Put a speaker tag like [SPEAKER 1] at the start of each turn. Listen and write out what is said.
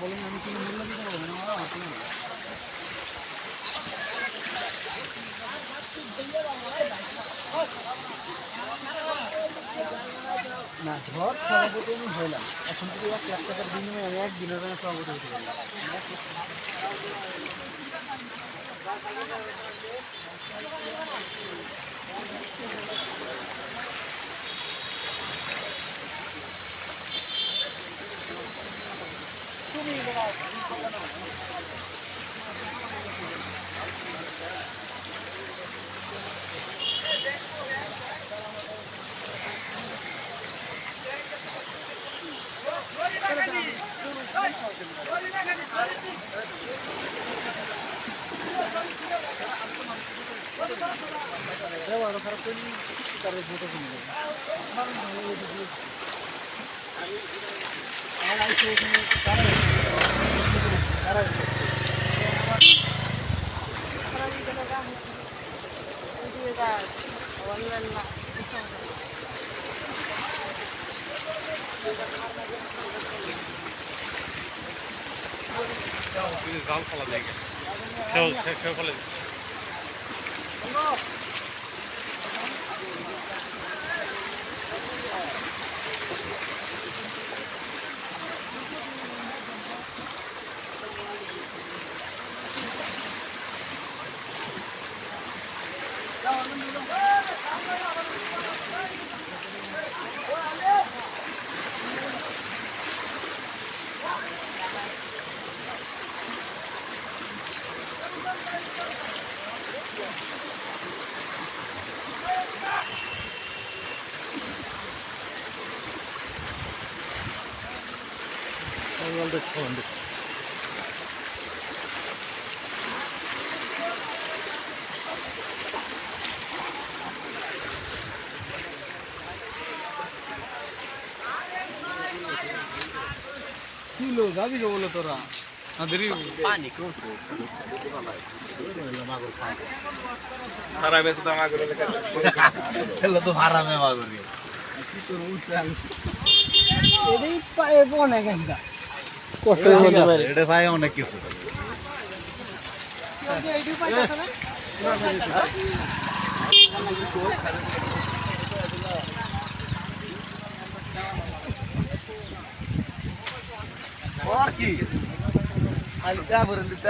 [SPEAKER 1] বলেন, আমি কোনো মূল্য দিতে পারব না আমার নেই। না ধর সভাপতি আমি হইলাম এখন থেকে এক লাখ টাকার বিনিময়ে আমি একদিনের জন্য সভাপতি হতে পারলাম করলে তার ভোটে কমে যাবে আর আইসে এখানে তারা তারা
[SPEAKER 2] জাল ফেলা যায় খেউ খেউ ফেলে
[SPEAKER 1] কি লো যাবি কে বলো তোরা?
[SPEAKER 3] তো। হারামে মাগুরি।
[SPEAKER 1] অনেক
[SPEAKER 3] কিছু। কি খালি তা ভরে দিতে